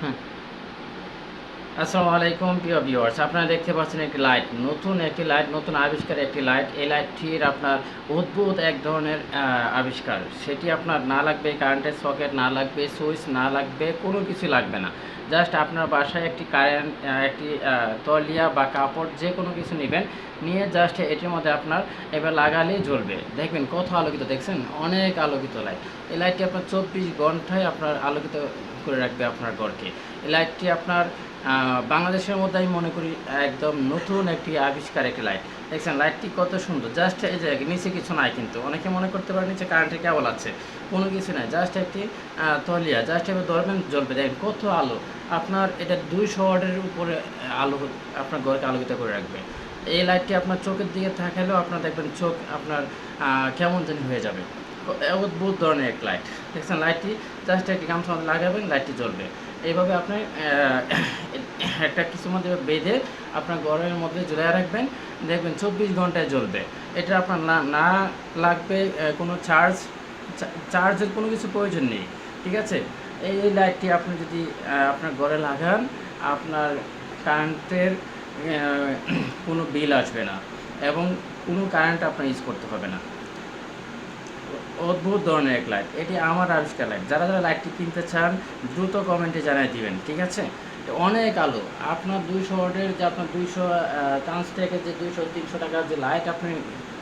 Hmm. আসসালামু আলাইকুম, প্রিয় ভিউয়ার্স আপনারা দেখতে পাচ্ছেন একটি লাইট নতুন একটি লাইট নতুন আবিষ্কার একটি লাইট এই লাইটটির আপনার অদ্ভুত এক ধরনের আবিষ্কার। সেটি আপনার না লাগবে কারেন্টের সকেট না লাগবে সুইচ না লাগবে কোনো কিছু লাগবে না। জাস্ট আপনার বাসায় একটি কারেন্ট একটি তলিয়া বা কাপড় যে কোনো কিছু নেবেন, নিয়ে জাস্ট এটির মধ্যে আপনার এবার লাগালেই জ্বলবে। দেখবেন কত আলোকিত, দেখছেন? অনেক আলোকিত লাইট এই লাইটটি আপনার চব্বিশ ঘন্টায় আপনার আলোকিত করে রাখবে আপনার ঘরকে। এই লাইটটি আপনার বাংলাদেশের মধ্যে আমি মনে করি একদম নতুন একটি আবিষ্কার, একটি লাইট দেখছেন লাইটটি কত সুন্দর। জাস্ট এই যে নিচে কিছু নাই কিন্তু। অনেকে মনে করতে পারে নিচে কারেন্টের কেবল আছে। কোনো কিছু নাই। জাস্ট একটি তলিয়া। জাস্ট এবার ধরবেন, জ্বলবে। দেখেন কত আলো। আপনার এটা দুইশো ওয়াটের উপরে আলো, আপনার ঘরকে আলোকিত করে রাখবে। এই লাইটটি আপনার চোখের দিকে থাকালেও আপনার দেখবেন চোখ আপনার কেমন জানি হয়ে যাবে। অদ্ভুত ধরনের এক লাইট দেখছেন লাইটটি জাস্ট একটি গামছা মধ্যে লাগাবেন লাইটটি জ্বলবে। এইভাবে আপনি একটা কিছু মধ্যে বেঁধে আপনার ঘরের মধ্যে ঝুলিয়ে রাখবেন। দেখবেন চব্বিশ ঘন্টায় জ্বলবে। এটা আপনার না না লাগবে কোনো চার্জ চার্জের কোনো কিছু প্রয়োজন নেই। ঠিক আছে? এই লাইটটি আপনি যদি আপনার ঘরে লাগান, আপনার কারেন্টের কোনো বিল আসবে না। এবং কোনো কারেন্ট আপনার ইউজ করতে হবে না। অদ্ভুত ধরনের এক লাইট এটি আমার আবিষ্কার লাইট যারা যারা লাইটটি কিনতে চান, দ্রুত কমেন্টে জানিয়ে দিবেন, ঠিক আছে? অনেক আলো। আপনার দুইশো ওয়ার্ডের যে আপনার দুইশো চান্স থেকে যে দুইশো, তিনশো টাকার যে লাইট আপনি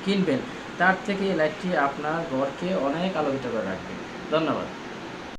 কিনবেন, তার থেকে এই লাইটটি আপনার ঘরকে অনেক আলোকিত করে রাখবে। ধন্যবাদ।